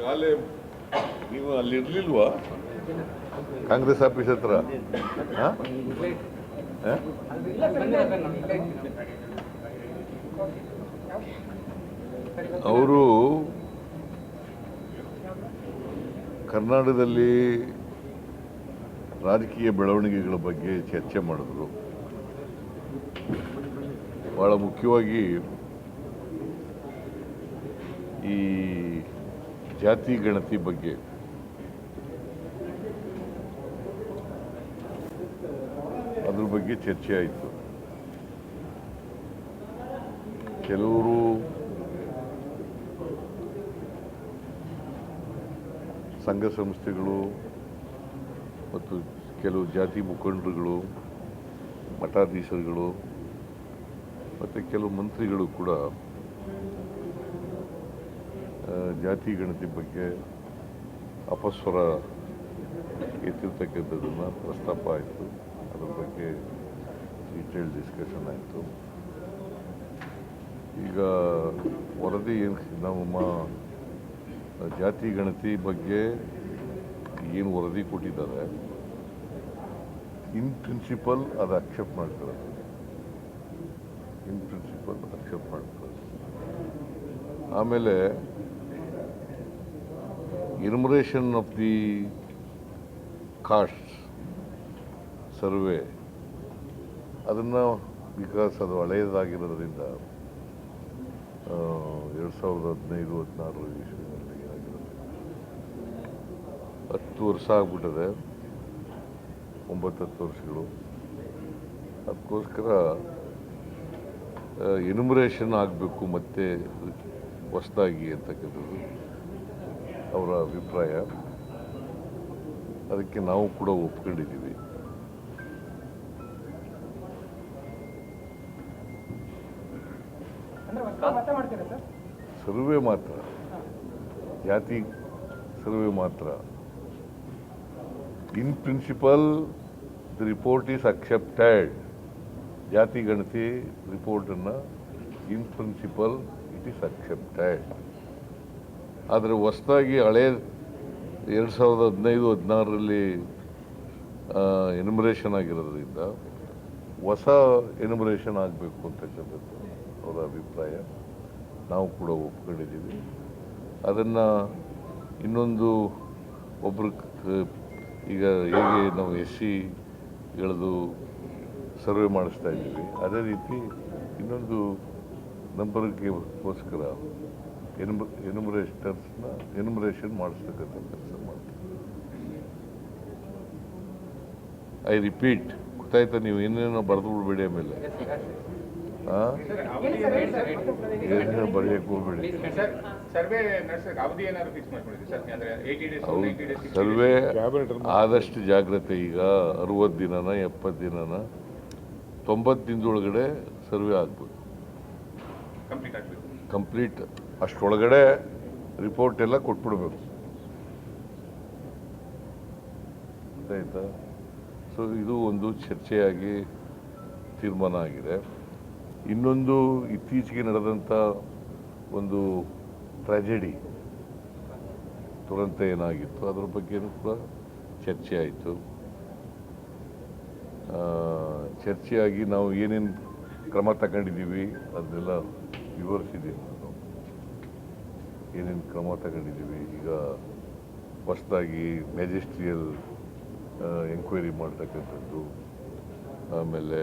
ಕಾಲೇ ನೀವು ಅಲ್ಲಿ ಇರ್ಲಿಲ್ವಾ? ಕಾಂಗ್ರೆಸ್ ಆಫೀಸ್ ಹತ್ರ? ಅವರು ಕರ್ನಾಟಕದಲ್ಲಿ ರಾಜಕೀಯ ಬೆಳವಣಿಗೆಗಳ ಬಗ್ಗೆ ಚರ್ಚೆ ಮಾಡಿದ್ರು. ಬಹಳ ಮುಖ್ಯವಾಗಿ ಈ ಜಾತಿ ಗಣತಿ ಬಗ್ಗೆ. ಅದ್ರ ಬಗ್ಗೆ ಚರ್ಚೆ ಆಯಿತು. ಕೆಲವರು ಸಂಘ ಸಂಸ್ಥೆಗಳು ಮತ್ತು ಕೆಲವು ಜಾತಿ ಮುಖಂಡರುಗಳು, ಮಠಾಧೀಶರುಗಳು, ಮತ್ತು ಕೆಲವು ಮಂತ್ರಿಗಳು ಕೂಡ ಜಾತಿ ಗಣತಿ ಬಗ್ಗೆ ಅಪಸ್ವರ ಎತ್ತಿರ್ತಕ್ಕಂಥದ್ದನ್ನು ಪ್ರಸ್ತಾಪ ಆಯಿತು. ಅದ್ರ ಬಗ್ಗೆ ಡೀಟೇಲ್ ಡಿಸ್ಕಷನ್ ಆಯಿತು. ಈಗ ವರದಿ ಏನು ನಮ್ಮ ಜಾತಿ ಗಣತಿ ಬಗ್ಗೆ ಏನು ವರದಿ ಕೊಟ್ಟಿದ್ದಾರೆ ಇನ್ ಪ್ರಿನ್ಸಿಪಲ್ ಅದು ಅಕ್ಸೆಪ್ಟ್ ಮಾಡ್ತಾರೆ ಇನ್ ಪ್ರಿನ್ಸಿಪಲ್ ಅಕ್ಸೆಪ್ಟ್ ಮಾಡ್ತಾರೆ ಆಮೇಲೆ enumeration of the caste survey ಅದನ್ನು ಬಿಕಾಸ್ ಅದು ಹಳೆಯದಾಗಿರೋದ್ರಿಂದ ಎರಡು ಸಾವಿರದ ಹದಿನೈದು, ಹದಿನಾರು ಇಸ್ವಿನಲ್ಲಿ ಆಗಿರೋದ್ರಿಂದ. ಹತ್ತು ವರ್ಷ ಆಗ್ಬಿಟ್ಟಿದೆ ಒಂಬತ್ತು ಹತ್ತು ವರ್ಷಗಳು. ಅದಕ್ಕೋಸ್ಕರ ಎನ್ಯುಮರೇಷನ್ ಆಗಬೇಕು ಮತ್ತೆ ಹೊಸದಾಗಿ ಅಂತಕ್ಕಂಥದ್ದು. ಅವರ ಅಭಿಪ್ರಾಯ. ಅದಕ್ಕೆ ನಾವು ಕೂಡ ಒಪ್ಕೊಂಡಿದ್ದೀವಿ. ಸರ್ವೆ ಮಾತ್ರ. ಜಾತಿ ಸರ್ವೆ ಮಾತ್ರ. In principle the report is accepted ಜಾತಿ ಗಣತಿ ರಿಪೋರ್ಟನ್ನು in principle it is accepted ಆದರೆ ಹೊಸದಾಗಿ ಹಳೆ ಎರಡು ಸಾವಿರದ ಹದಿನೈದು, ಹದಿನಾರರಲ್ಲಿ ಎನ್ಯುಮರೇಷನ್ ಆಗಿರೋದ್ರಿಂದ ಹೊಸ ಎನ್ಯುಮರೇಷನ್ ಆಗಬೇಕು ಅಂತಕ್ಕಂಥದ್ದು ಅವರ ಅಭಿಪ್ರಾಯ. ನಾವು ಕೂಡ ಒಪ್ಕೊಂಡಿದ್ದೀವಿ. ಅದನ್ನು ಇನ್ನೊಂದು ಒಬ್ಬರು ಈಗ ಹೇಗೆ ನಾವು ಎಸ್ ಸಿಗಳದು ಸರ್ವೆ ಮಾಡಿಸ್ತಾ ಇದ್ದೀವಿ, ಅದೇ ರೀತಿ ಇನ್ನೊಂದು ನಂಬರ್ಗೆಗೋಸ್ಕರ ಎನ್ಮ ಎನ್ಯುಮರೇಷನ್ಸ್ನ ಎನ್ಯುಮರೇಷನ್ ಮಾಡಿಸ್ತಕ್ಕಂಥ ಕೆಲಸ ಮಾಡ್ತೀವಿ ಐ ರಿಪೀಟ್ ಗೊತ್ತಾಯ್ತಾ ನೀವು? ಏನೇನೋ ಬರೆದು ಬಿಡಬೇಡಿ ಆಮೇಲೆ. ಏನೇನೋ ಬರೆಯಕ್ಕೆ ಹೋಗ್ಬೇಡಿ. ಸರ್ವೆ ಅವಧಿ ಏನಾದ್ರು ಫಿಕ್ಸ್ ಮಾಡ್ಕೊಂಡಿದ್ದೀವಿ ಸರ್? ಅಂದ್ರೆ ಏಯ್ಟಿ ಡೇಸ್ ಹೌದು. ನೈಂಟಿ ಡೇಸ್ ಸರ್ವೆ ಆದಷ್ಟು ಜಾಗ್ರತೆ ಈಗ. ಅರವತ್ತು ದಿನನ ಎಪ್ಪತ್ತು ದಿನನ. ತೊಂಬತ್ತು ದಿನದೊಳಗಡೆ ಸರ್ವೆ ಆಗ್ಬೇಕು. ಕಂಪ್ಲೀಟ್ ಅಷ್ಟರೊಳಗಡೆ ರಿಪೋರ್ಟ್ ಎಲ್ಲ ಕೊಟ್ಬಿಡ್ಬೇಕು. ಆಯ್ತಾ ಸೊ ಇದು ಒಂದು ಚರ್ಚೆಯಾಗಿ ತೀರ್ಮಾನ ಆಗಿದೆ. ಇನ್ನೊಂದು ಇತ್ತೀಚೆಗೆ ನಡೆದಂಥ ಒಂದು ಟ್ರ್ಯಾಜೆಡಿ ತುರಂತ ಏನಾಗಿತ್ತು? ಅದರ ಬಗ್ಗೆನೂ ಕೂಡ ಚರ್ಚೆ ಆಯಿತು. ಚರ್ಚೆಯಾಗಿ ನಾವು ಏನೇನು ಕ್ರಮ ತಗೊಂಡಿದ್ದೀವಿ, ಅದನ್ನೆಲ್ಲ ವಿವರಿಸಿದ್ದೀನಿ ನಾನು ಏನೇನು ಕ್ರಮ ತಗೊಂಡಿದ್ದೀವಿ? ಈಗ ಹೊಸದಾಗಿ ಮ್ಯಾಜಿಸ್ಟ್ರಿಯಲ್ ಎಂಕ್ವೈರಿ ಮಾಡ್ತಕ್ಕಂಥದ್ದು, ಆಮೇಲೆ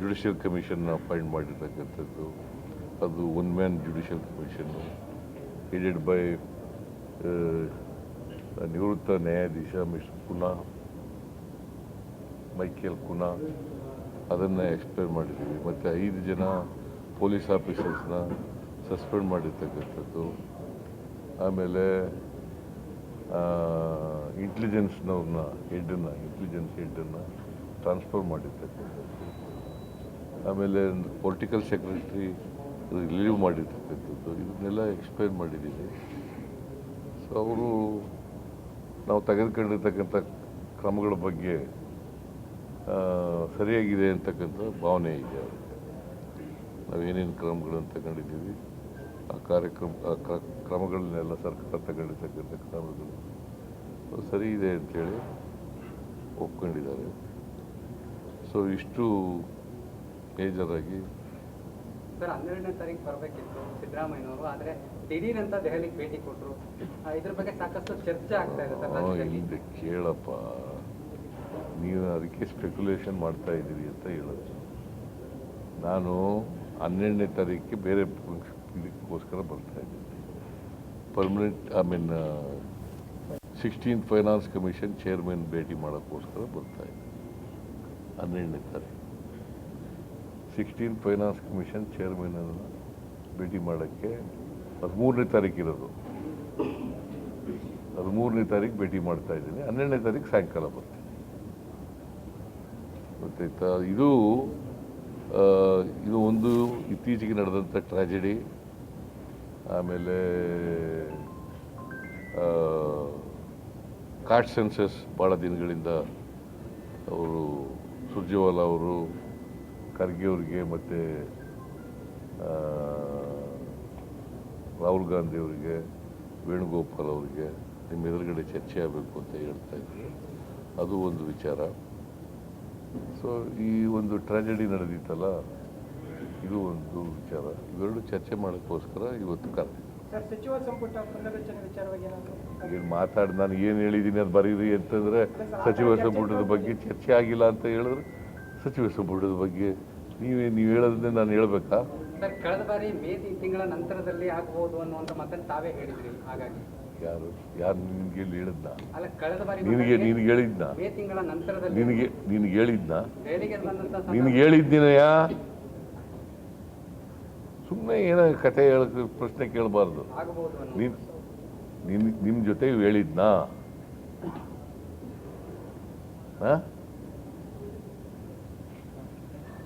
ಜುಡಿಷಿಯಲ್ ಕಮಿಷನ್ನ ಅಪಾಯಿಂಟ್ ಮಾಡಿರ್ತಕ್ಕಂಥದ್ದು, ಅದು one man judicial commission headed by ನಿವೃತ್ತ ನ್ಯಾಯಾಧೀಶ ಮಿಸ್ಟರ್ ಕುನಾ, ಮೈಕೇಲ್ ಕುನಾ, ಅದನ್ನು ಎಕ್ಸ್ಪ್ಲೇನ್ ಮಾಡಿದ್ದೀವಿ. ಮತ್ತು ಐದು ಜನ ಪೊಲೀಸ್ ಆಫೀಸರ್ಸ್ನ ಸಸ್ಪೆಂಡ್ ಮಾಡಿರ್ತಕ್ಕಂಥದ್ದು. ಆಮೇಲೆ ಇಂಟೆಲಿಜೆನ್ಸ್ನವ್ರನ್ನ ಹೆಡ್ಡನ್ನು ಇಂಟೆಲಿಜೆನ್ಸ್ ಹೆಡ್ಡನ್ನು ಟ್ರಾನ್ಸ್ಫರ್ ಮಾಡಿರ್ತಕ್ಕಂಥದ್ದು. ಆಮೇಲೆ ಪೊಲಿಟಿಕಲ್ ಸೆಕ್ರೆಟ್ರಿ ರಿಲೀವ್ ಮಾಡಿರ್ತಕ್ಕಂಥದ್ದು. ಇದನ್ನೆಲ್ಲ ಎಕ್ಸ್ಪ್ಲೈನ್ ಮಾಡಿದ್ದೀನಿ ಸೊ ಅವರು ನಾವು ತೆಗೆದುಕೊಂಡಿರ್ತಕ್ಕಂಥ ಕ್ರಮಗಳ ಬಗ್ಗೆ ಸರಿಯಾಗಿದೆ ಅಂತಕ್ಕಂಥ ಭಾವನೆ ಇದೆ ಅವ್ರಿಗೆ ನಾವೇನೇನು ಕ್ರಮಗಳನ್ನು ತಗೊಂಡಿದ್ದೀವಿ ಆ ಕಾರ್ಯಕ್ರಮ ಆ ಕ್ರ- ಕ್ರಮಗಳನ್ನೆಲ್ಲ ಸರ್ಕಾರ ತಗೊಂಡಿರ್ತಕ್ಕಂಥ ಕ್ರಮಗಳು. ಸರಿ ಇದೆ ಅಂಥೇಳಿ ಒಪ್ಕೊಂಡಿದ್ದಾರೆ. ಸೊ ಇಷ್ಟು ಮೇಜರಾಗಿ. ಸರ್ ಹನ್ನೆರಡನೇ ತಾರೀಕು ಬರಬೇಕಿತ್ತು ಸಿದ್ದರಾಮಯ್ಯನವರು ಆದರೆ ದಿಢೀರ್ ಅಂತ ದೆಹಲಿಗೆ ಭೇಟಿ ಕೊಟ್ಟರು ಇದ್ರ ಬಗ್ಗೆ ಸಾಕಷ್ಟು ಚರ್ಚೆ ಆಗ್ತಾ ಇದೆ ಸರ್ ಕೇಳಪ್ಪ. ನೀವು ಅದಕ್ಕೆ ಸ್ಪೆಕ್ಯುಲೇಷನ್ ಮಾಡ್ತಾ ಇದ್ದೀರಿ ಅಂತ ಹೇಳೋದು. ನಾನು ಹನ್ನೆರಡನೇ ತಾರೀಕಿಗೆ ಬೇರೆ ಇದಕ್ಕೋಸ್ಕರ ಬರ್ತಾ ಇದ್ದೀನಿ permanent I mean sixteen finance commission chairman ಭೇಟಿ ಮಾಡೋಕ್ಕೋಸ್ಕರ ಬರ್ತಾ ಇದ್ದೀನಿ ಹನ್ನೆರಡನೇ ತಾರೀಕು. ಸಿಕ್ಸ್ಟೀನ್ ಫೈನಾನ್ಸ್ ಕಮಿಷನ್ ಚೇರ್ಮನನ್ನು ಭೇಟಿ ಮಾಡೋಕ್ಕೆ ಹದಿಮೂರನೇ ತಾರೀಕು ಇರೋದು. ಹದಿಮೂರನೇ ತಾರೀಕು ಭೇಟಿ ಮಾಡ್ತಾ ಇದ್ದೀನಿ. ಹನ್ನೆರಡನೇ ತಾರೀಕು ಸಾಯಂಕಾಲ ಬರ್ತೀನಿ. ಗೊತ್ತಾಯ್ತಾ? ಇದು ಇದು ಒಂದು ಇತ್ತೀಚೆಗೆ ನಡೆದಂಥ ಟ್ರಾಜಿಡಿ ಆಮೇಲೆ ಕಾಟ್ ಸೆನ್ಸಸ್ ಭಾಳ ದಿನಗಳಿಂದ ಅವರು ಸುರ್ಜೇವಾಲಾ ಅವರು, ಖರ್ಗೆ ಅವ್ರಿಗೆ ಮತ್ತು ರಾಹುಲ್ ಗಾಂಧಿ ಅವರಿಗೆ, ವೇಣುಗೋಪಾಲ್ ಅವರಿಗೆ ನಿಮ್ಮ ಎದುರುಗಡೆ ಚರ್ಚೆ ಆಗಬೇಕು ಅಂತ ಹೇಳ್ತಾ ಇದ್ರು ಅದು ಒಂದು ವಿಚಾರ. ಸೊ ಈ ಒಂದು ಟ್ರಾಜೆಡಿ ನಡೆದಿತ್ತಲ್ಲ ಇದು ಒಂದು ವಿಚಾರ. ಇವೆರಡು ಚರ್ಚೆ ಮಾಡೋಕ್ಕೋಸ್ಕರ ಇವತ್ತು ಕರೆದಿದ್ದೆ ಸರ್ ಸಚಿವ ಸಂಪುಟ ಪುನರ್ರಚನೆ ವಿಚಾರವಾಗಿ ಏನಾದರೂ ಏನು ಮಾತಾಡಿ ನಾನು ಏನು ಹೇಳಿದ್ದೀನಿ ಅದು ಬರೀರಿ ಅಂತಂದರೆ ಸಚಿವ ಸಂಪುಟದ ಬಗ್ಗೆ ಚರ್ಚೆ ಆಗಿಲ್ಲ ಅಂತ ಹೇಳಿದ್ರೆ ಸಚಿವ ಸಂಪುಟದ ಬಗ್ಗೆ ನೀವೇ ನೀವು ಹೇಳೋದನ್ನೇ ನಾನು ಹೇಳಬೇಕಾ? ಸರ್ ಕಳೆದ ಬಾರಿ ಮೇ ತಿಂಗಳ ನಂತರದಲ್ಲಿ ಆಗಬಹುದು ಅನ್ನುವಂಥ ಮಾತನ್ನು ತಾವೇ ಹೇಳಿದ್ರಿ ಹಾಗಾಗಿ. ಯಾರು ಯಾರು ನಿನ್ಗೆ ಹೇಳಿ ಹೇಳಿದ್ನ? ಅಲ್ಲ ಕಳೆದ ಬಾರಿ ನಿನಗೆ ನಿನಗೆ ಹೇಳಿದ್ನ? ನಿನಗೆ ನಿನಗೆ ಹೇಳಿದ್ನ? ನಿನಗೆ ಹೇಳಿದ್ದೀನಯ್ಯ? ಸುಮ್ಮನೆ ಏನೋ ಕತೆ ಹೇಳಕ್ಕೆ ಪ್ರಶ್ನೆ ಕೇಳಬಾರ್ದು. ನಿನ್ ನಿಮ್ಮ ಜೊತೆ ಹೇಳಿದ್ನಾ? ಹಾಂ?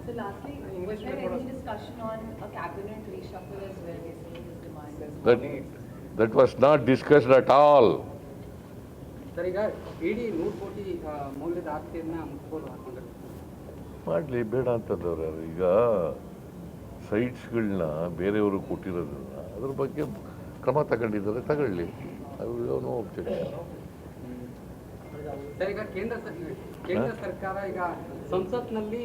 So lastly, was there any discussion on a cabinet reshuffle as well, basically his demand? That that was not discussed at all ಮಾಡಲಿ ಬೇಡ ಅಂತಂದವ್ರು ಯಾರು. ಈಗ ಸೈಟ್ಸ್ಗಳನ್ನ ಬೇರೆಯವರು ಕೊಟ್ಟಿರೋದನ್ನ ಅದ್ರ ಬಗ್ಗೆ ಕ್ರಮ ತಗೊಂಡಿದ್ದಾರೆ ತಗೊಳ್ಳಿ. ನೋ ಒಬ್ಜೆಕ್ಷನ್ ಸರ್ ಈಗ ಕೇಂದ್ರ ಸರ್ಕಾರ ಈಗ ಸಂಸತ್ನಲ್ಲಿ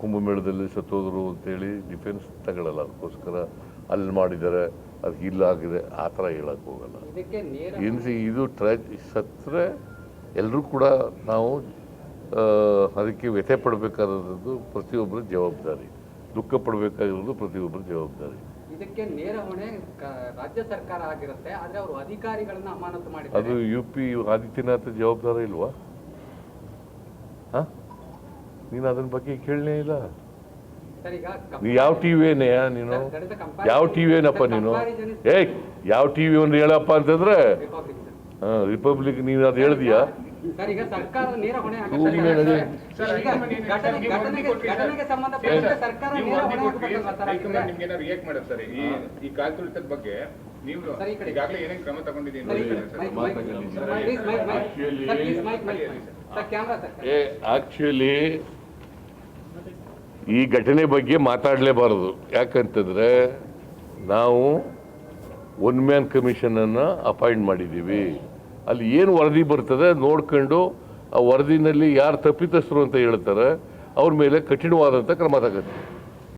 ಕುಂಭಮೇಳದಲ್ಲಿ ಸತ್ತೋದ್ರು ಅಂತೇಳಿ ಡಿಫೆನ್ಸ್ ತಗೊಳ್ಳಲ್ಲ ಅದಕ್ಕೋಸ್ಕರ ಅಲ್ಲಿ ಮಾಡಿದ್ದಾರೆ ಅದು ಇಲ್ಲಾಗಿದೆ ಆ ಥರ ಹೇಳಕ್ಕೆ ಹೋಗಲ್ಲ. ಏನು ಇದು ಟ್ರಾ ಸತ್ತರೆ ಎಲ್ಲರೂ ಕೂಡ ನಾವು ಅದಕ್ಕೆ ವ್ಯಥೆ ಪಡಬೇಕಾದದ್ದು ಪ್ರತಿಯೊಬ್ಬರ ಜವಾಬ್ದಾರಿ. ದುಃಖ ಪಡಬೇಕಾಗಿರೋದು ಪ್ರತಿಯೊಬ್ಬರ ಜವಾಬ್ದಾರಿ. ಇದಕ್ಕೆ ನೇರ ಹೊಣೆ ರಾಜ್ಯ ಸರ್ಕಾರ ಆಗಿರುತ್ತೆ ಆದರೆ ಅವರು ಅಧಿಕಾರಿಗಳನ್ನ ಅಮಾನತು ಅದು ಮಾಡಿದ್ದಾರೆ ಯು ಪಿ ಆದಿತ್ಯನಾಥ್ ಜವಾಬ್ದಾರಿ ಇಲ್ವಾ? ನೀನು ಅದನ್ನ ಬಗ್ಗೆ ಕೇಳಲೇ ಇಲ್ಲ ಸರ್ ಈಗ ನೀ ಯಾವ ಟಿ ನೀನು is a comparison- ಯಾವ ಟಿ ವಿ ಏನಪ್ಪ ನೀನು ಏ ಏಯ್ ಯಾವ ಟಿ ವಿ ಒಂದು ಹೇಳಪ್ಪ ಅಂತಂದ್ರೆ Republic, sir. ರಿಪಬ್ಲಿಕ್ ನೀನು ಅದು ಹೇಳ್ದಿಯಾ ಈ ಕಾಲ್ತುಳಿತದ ಬಗ್ಗೆ ನೀವು. ಈಗಾಗಲೇ ಏನೇನು ಕ್ರಮ ತಗೊಂಡಿದ್ದೀನಿ ಆಕ್ಚುಲಿ ಈ ಘಟನೆ ಬಗ್ಗೆ ಮಾತಾಡಲೇಬಾರದು. ಯಾಕಂತಂದ್ರೆ ನಾವು ಒನ್ ಮ್ಯಾನ್ ಕಮಿಷನನ್ನು ಅಪಾಯಿಂಟ್ ಮಾಡಿದ್ದೀವಿ. ಅಲ್ಲಿ ಏನು ವರದಿ ಬರ್ತದೆ ನೋಡ್ಕೊಂಡು ಆ ವರದಿನಲ್ಲಿ ಯಾರು ತಪ್ಪಿತಸ್ಥರು ಅಂತ ಹೇಳ್ತಾರೆ, ಅವ್ರ ಮೇಲೆ ಕಠಿಣವಾದಂಥ ಕ್ರಮ ತಗೋತೀವಿ